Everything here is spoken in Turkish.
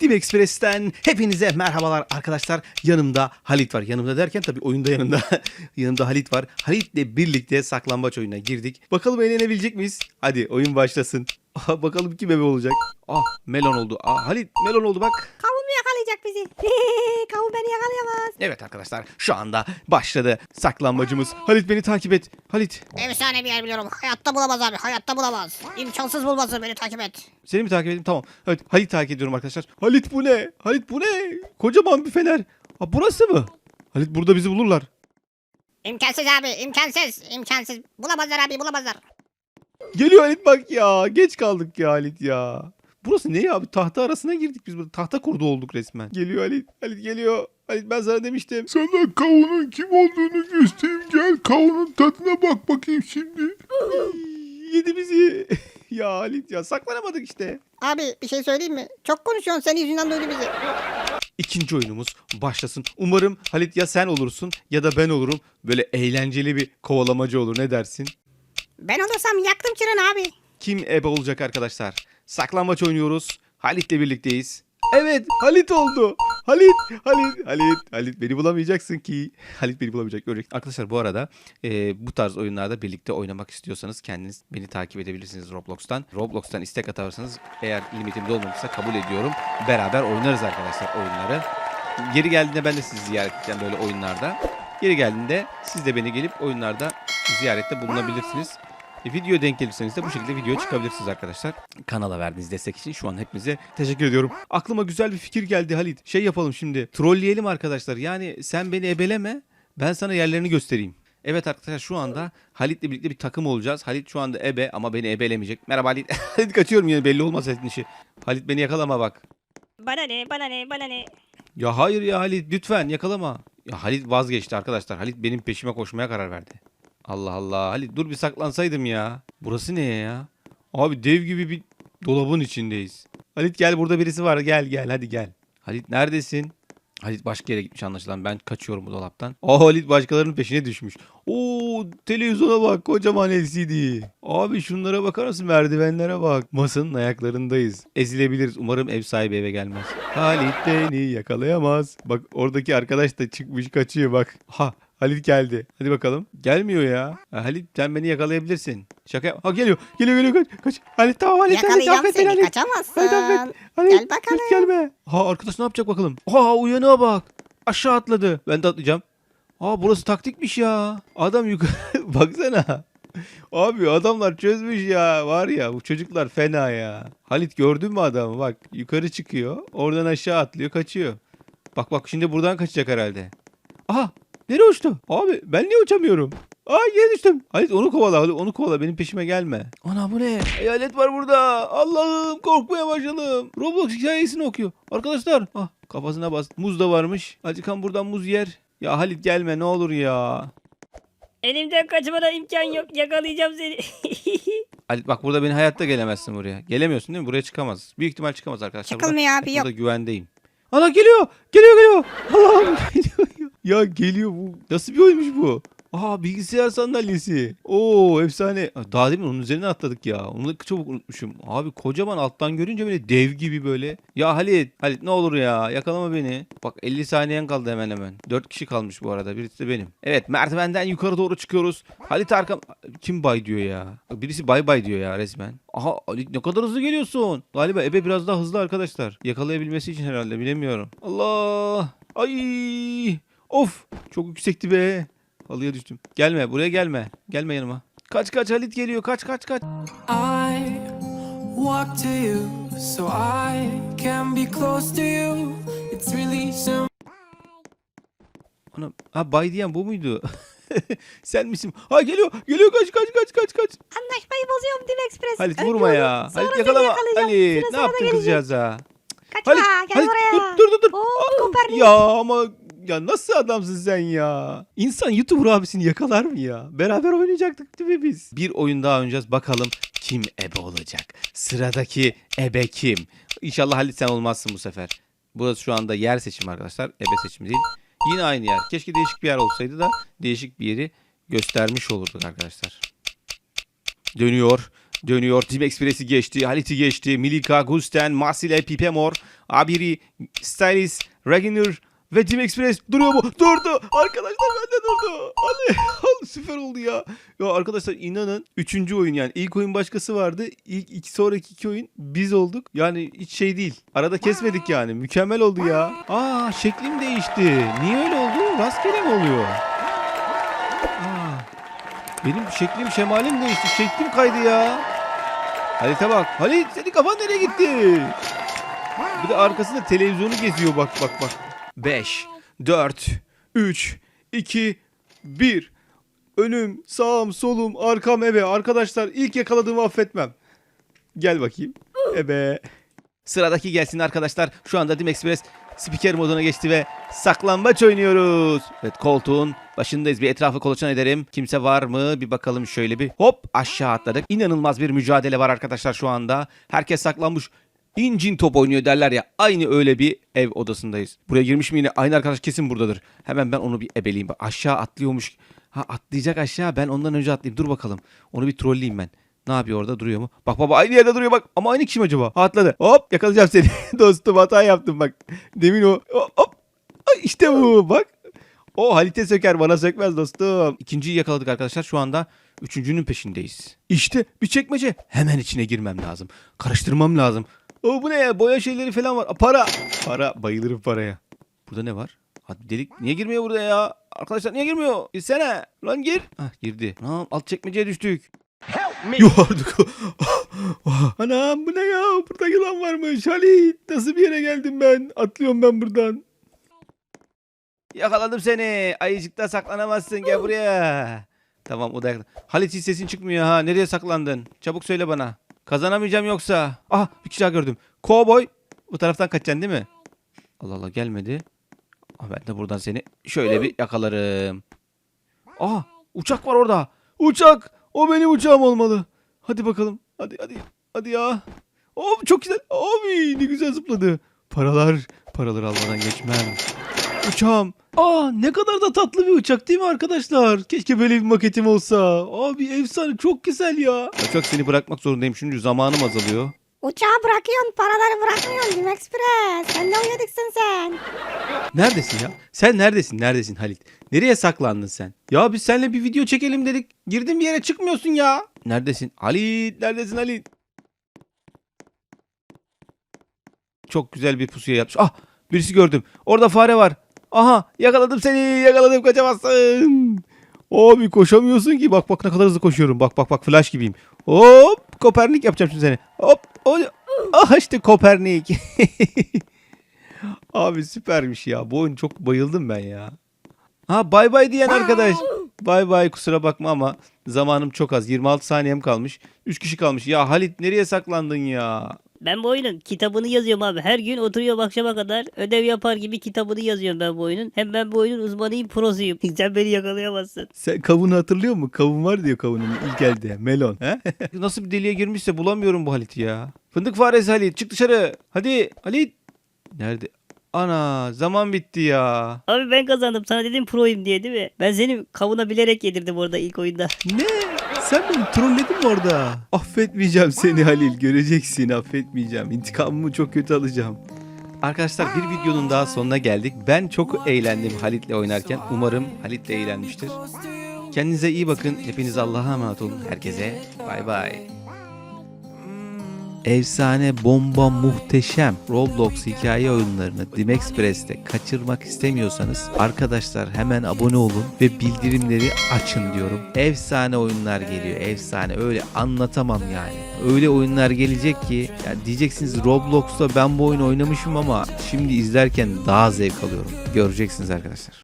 Dim Express'ten hepinize merhabalar arkadaşlar. Yanımda Halit var. Yanımda derken tabii oyunda yanımda. yanımda Halit var. Halit'le birlikte saklambaç oyununa girdik. Bakalım eğlenebilecek miyiz? Hadi oyun başlasın. Bakalım kim ebe olacak. Ah melon oldu. Ah Halit melon oldu bak. Mu yakalayacak bizi? Kavun beni yakalayamaz. Evet arkadaşlar şu anda başladı saklambacımız. Halit beni takip et. Halit Efsane bir yer biliyorum. Hayatta bulamaz abi. Hayatta bulamaz. İmkansız bulması beni takip et. seni mi takip edeyim? Tamam. Evet Halit takip ediyorum arkadaşlar. Halit bu ne? Halit bu ne? Kocaman bir fener. Ha burası mı? Halit burada bizi bulurlar. İmkansız abi. imkansız. İmkansız. Bulamazlar abi bulamazlar. Geliyor Halit bak ya. Geç kaldık ya Halit ya. Burası ne ya abi? Tahta arasına girdik biz burada. Tahta kurdu olduk resmen. Geliyor Halit. Halit geliyor. Halit ben sana demiştim. Sana kavunun kim olduğunu göstereyim gel kavunun tadına bak bakayım şimdi. Yedi bizi. ya Halit ya saklanamadık işte. Abi bir şey söyleyeyim mi? Çok konuşuyorsun. Senin yüzünden duydu bizi. İkinci oyunumuz başlasın. Umarım Halit ya sen olursun ya da ben olurum. Böyle eğlenceli bir kovalamacı olur. Ne dersin? Ben olursam yaktım çıranı abi. Kim ebe olacak arkadaşlar? Saklambaç oynuyoruz. Halit'le birlikteyiz. Evet Halit oldu. Halit, Halit, Halit, Halit beni bulamayacaksın ki. Halit beni bulamayacak. Görecek. Arkadaşlar bu arada e, bu tarz oyunlarda birlikte oynamak istiyorsanız kendiniz beni takip edebilirsiniz Roblox'tan. Roblox'tan istek atarsanız eğer limitim dolmamışsa kabul ediyorum. Beraber oynarız arkadaşlar oyunları. Geri geldiğinde ben de sizi ziyaret edeceğim böyle oyunlarda. Geri geldiğinde siz de beni gelip oyunlarda ziyarette bulunabilirsiniz. E, video denk gelirseniz de bu şekilde video çıkabilirsiniz arkadaşlar. Kanala verdiğiniz destek için şu an hepinize teşekkür ediyorum. Aklıma güzel bir fikir geldi Halit. Şey yapalım şimdi. Trolleyelim arkadaşlar. Yani sen beni ebeleme. Ben sana yerlerini göstereyim. Evet arkadaşlar şu anda Halit'le birlikte bir takım olacağız. Halit şu anda ebe ama beni ebelemeyecek. Merhaba Halit. Halit kaçıyorum yine belli olmaz Halit'in işi. Halit beni yakalama bak. Bana ne bana ne bana ne. Ya hayır ya Halit lütfen yakalama. Ya Halit vazgeçti arkadaşlar. Halit benim peşime koşmaya karar verdi. Allah Allah. Halit dur bir saklansaydım ya. Burası ne ya? Abi dev gibi bir dolabın içindeyiz. Halit gel burada birisi var. Gel gel hadi gel. Halit neredesin? Halit başka yere gitmiş anlaşılan. Ben kaçıyorum bu dolaptan. Aa Halit başkalarının peşine düşmüş. Oo televizyona bak kocaman LCD. Abi şunlara bakar mısın merdivenlere bak. Masanın ayaklarındayız. Ezilebiliriz. Umarım ev sahibi eve gelmez. Halit beni yakalayamaz. Bak oradaki arkadaş da çıkmış kaçıyor bak. Ha Halit geldi. Hadi bakalım. Gelmiyor ya. Ha, Halit sen beni yakalayabilirsin. Şaka yap. Ha geliyor. Geliyor geliyor kaç. Kaç. Halit tamam Halit. Halit, Yakalayacağım affet beni, seni. Halit. Kaçamazsın. Halit affet. Halit, Gel bakalım. Halit gelme. Ha arkadaş ne yapacak bakalım. Ha uyanığa bak. Aşağı atladı. Ben de atlayacağım. Aa burası taktikmiş ya. Adam yukarı baksana. Abi adamlar çözmüş ya. Var ya bu çocuklar fena ya. Halit gördün mü adamı? Bak yukarı çıkıyor. Oradan aşağı atlıyor kaçıyor. Bak bak şimdi buradan kaçacak herhalde. Aha nereye uçtu? Abi ben niye uçamıyorum? Aa yere düştüm. Halit onu kovala Halit onu kovala benim peşime gelme. Ana bu ne? Hayalet var burada. Allah'ım korkmaya başladım. Roblox hikayesini okuyor. Arkadaşlar ah kafasına bas. Muz da varmış. Acıkan buradan muz yer. Ya Halit gelme ne olur ya. Elimden kaçmana imkan yok. Yakalayacağım seni. Halit bak burada beni hayatta gelemezsin buraya. Gelemiyorsun değil mi? Buraya çıkamaz. Büyük ihtimal çıkamaz arkadaşlar. Burada- Çıkılmıyor abi yok. Burada güvendeyim. Ana geliyor. Geliyor geliyor. Allah'ım geliyor. Ya geliyor bu. Nasıl bir oyunmuş bu? Aa bilgisayar sandalyesi. Oo efsane. Daha demin onun üzerine atladık ya. Onu çabuk unutmuşum. Abi kocaman alttan görünce böyle dev gibi böyle. Ya Halit. Halit ne olur ya. Yakalama beni. Bak 50 saniyen kaldı hemen hemen. 4 kişi kalmış bu arada. Birisi de benim. Evet merdivenden yukarı doğru çıkıyoruz. Halit arkam... Kim bay diyor ya? Birisi bay bay diyor ya resmen. Aha Halit ne kadar hızlı geliyorsun. Galiba Ebe biraz daha hızlı arkadaşlar. Yakalayabilmesi için herhalde bilemiyorum. Allah. Ay. Of. Çok yüksekti be. Halıya düştüm. Gelme buraya gelme. Gelme yanıma. Kaç kaç Halit geliyor. Kaç kaç kaç. I walk to you so I can be close to you. It's really simple. Ana, ha bay diyen bu muydu? Sen misin? Ha geliyor. Geliyor kaç kaç kaç kaç kaç. Anlaşmayı bozuyorum Dim Express. Halit Önce vurma onu, ya. sonra Halit seni yakalama. yakalayacağım. Halit Sıra ne sana yaptın gelecek. kızcağıza? Kaçma Halit, gel Halit, buraya. dur dur dur. Oo, Aa, kopardın. ya ama ya nasıl adamsın sen ya? İnsan YouTuber abisini yakalar mı ya? Beraber oynayacaktık değil mi biz? Bir oyun daha oynayacağız. Bakalım kim ebe olacak? Sıradaki ebe kim? İnşallah Halit sen olmazsın bu sefer. Burası şu anda yer seçimi arkadaşlar. Ebe seçimi değil. Yine aynı yer. Keşke değişik bir yer olsaydı da değişik bir yeri göstermiş olurduk arkadaşlar. Dönüyor. Dönüyor. Team Express'i geçti. Halit'i geçti. Milika, Gusten, Masile, Pipemor, Abiri, Stylis, Ragnar ve Team Express duruyor mu? Durdu. Arkadaşlar bende durdu. Hadi. Süper oldu ya. Ya arkadaşlar inanın 3. oyun yani. ilk oyun başkası vardı. İlk iki sonraki iki oyun biz olduk. Yani hiç şey değil. Arada kesmedik yani. Mükemmel oldu ya. Aa şeklim değişti. Niye öyle oldu? Rastgele mi oluyor? Aa, benim şeklim şemalim değişti. Şeklim kaydı ya. Halit'e bak. Halit senin kafan nereye gitti? Bir de arkasında televizyonu geziyor bak bak bak. 5, 4, 3, 2, 1. Önüm, sağım, solum, arkam, ebe. Arkadaşlar ilk yakaladığımı affetmem. Gel bakayım. Ebe. Sıradaki gelsin arkadaşlar. Şu anda Dim Express spiker moduna geçti ve saklambaç oynuyoruz. Evet koltuğun başındayız. Bir etrafı kolaçan ederim. Kimse var mı? Bir bakalım şöyle bir. Hop aşağı atladık. İnanılmaz bir mücadele var arkadaşlar şu anda. Herkes saklanmış. İncin top oynuyor derler ya. Aynı öyle bir ev odasındayız. Buraya girmiş mi yine? Aynı arkadaş kesin buradadır. Hemen ben onu bir ebeleyeyim. Bak aşağı atlıyormuş. Ha atlayacak aşağı. Ben ondan önce atlayayım. Dur bakalım. Onu bir trolleyeyim ben. Ne yapıyor orada? Duruyor mu? Bak baba aynı yerde duruyor bak. Ama aynı kişi mi acaba? Ha, Atladı. Hop yakalayacağım seni. Dostum hata yaptım bak. Demin o. Hop. Ay, işte bu bak. O Halit'e söker bana sökmez dostum. İkinciyi yakaladık arkadaşlar. Şu anda üçüncünün peşindeyiz. İşte bir çekmece. Hemen içine girmem lazım. Karıştırmam lazım. O bu ne ya? Boya şeyleri falan var. Para. Para. Bayılırım paraya. Burada ne var? Hadi delik niye girmiyor burada ya? Arkadaşlar niye girmiyor? Girsene. Lan gir. Hah girdi. Tamam alt çekmeceye düştük. Yuvardık. Anam bu ne ya? Burada yılan varmış. Halit nasıl bir yere geldim ben? Atlıyorum ben buradan. Yakaladım seni. Ayıcıkta saklanamazsın. Gel buraya. Tamam o da yakaladı. Halit hiç sesin çıkmıyor ha. Nereye saklandın? Çabuk söyle bana. Kazanamayacağım yoksa. Ah bir kişi daha gördüm. Kovboy. Bu taraftan kaçacaksın değil mi? Allah Allah gelmedi. Ah, ben de buradan seni şöyle bir yakalarım. Ah uçak var orada. Uçak. O benim uçağım olmalı. Hadi bakalım. Hadi hadi. Hadi ya. Oh çok güzel. Abi ne güzel zıpladı. Paralar. Paraları almadan geçmem. Uçağım. Aa ne kadar da tatlı bir uçak değil mi arkadaşlar? Keşke böyle bir maketim olsa. Abi efsane çok güzel ya. Uçak seni bırakmak zorundayım çünkü zamanım azalıyor. Uçağı bırakıyorsun paraları bırakmıyorsun Dim Express. Sen ne oynadıksın sen? Neredesin ya? Sen neredesin? Neredesin Halit? Nereye saklandın sen? Ya biz seninle bir video çekelim dedik. Girdin bir yere çıkmıyorsun ya. Neredesin? Halit neredesin Halit? Çok güzel bir pusuya yapmış. Ah birisi gördüm. Orada fare var. Aha yakaladım seni yakaladım kaçamazsın. Abi koşamıyorsun ki. Bak bak ne kadar hızlı koşuyorum. Bak bak bak flash gibiyim. Hop Kopernik yapacağım şimdi seni. Hop. o- Ah işte Kopernik. Abi süpermiş ya. Bu oyun çok bayıldım ben ya. Ha bay bay diyen arkadaş. Bay bay kusura bakma ama zamanım çok az. 26 saniyem kalmış. 3 kişi kalmış. Ya Halit nereye saklandın ya? Ben bu oyunun kitabını yazıyorum abi. Her gün oturuyorum akşama kadar ödev yapar gibi kitabını yazıyorum ben bu oyunun. Hem ben bu oyunun uzmanıyım, prosuyum. Sen beni yakalayamazsın. Sen kavunu hatırlıyor musun? Kavun var diyor kavunun ilk elde. Melon. He? Nasıl bir deliğe girmişse bulamıyorum bu Halit'i ya. Fındık faresi Halit çık dışarı. Hadi Halit. Nerede? Ana zaman bitti ya. Abi ben kazandım. Sana dedim proyum diye değil mi? Ben seni kavuna bilerek yedirdim orada ilk oyunda. Ne? Sen beni trolledin mi orada? Affetmeyeceğim seni Halil. Göreceksin affetmeyeceğim. İntikamımı çok kötü alacağım. Arkadaşlar bir videonun daha sonuna geldik. Ben çok eğlendim Halit'le oynarken. Umarım Halit'le eğlenmiştir. Kendinize iyi bakın. Hepiniz Allah'a emanet olun. Herkese bay bay. Efsane, bomba, muhteşem Roblox hikaye oyunlarını Dim Express'te kaçırmak istemiyorsanız arkadaşlar hemen abone olun ve bildirimleri açın diyorum. Efsane oyunlar geliyor. Efsane. Öyle anlatamam yani. Öyle oyunlar gelecek ki ya diyeceksiniz Roblox'ta ben bu oyunu oynamışım ama şimdi izlerken daha zevk alıyorum. Göreceksiniz arkadaşlar.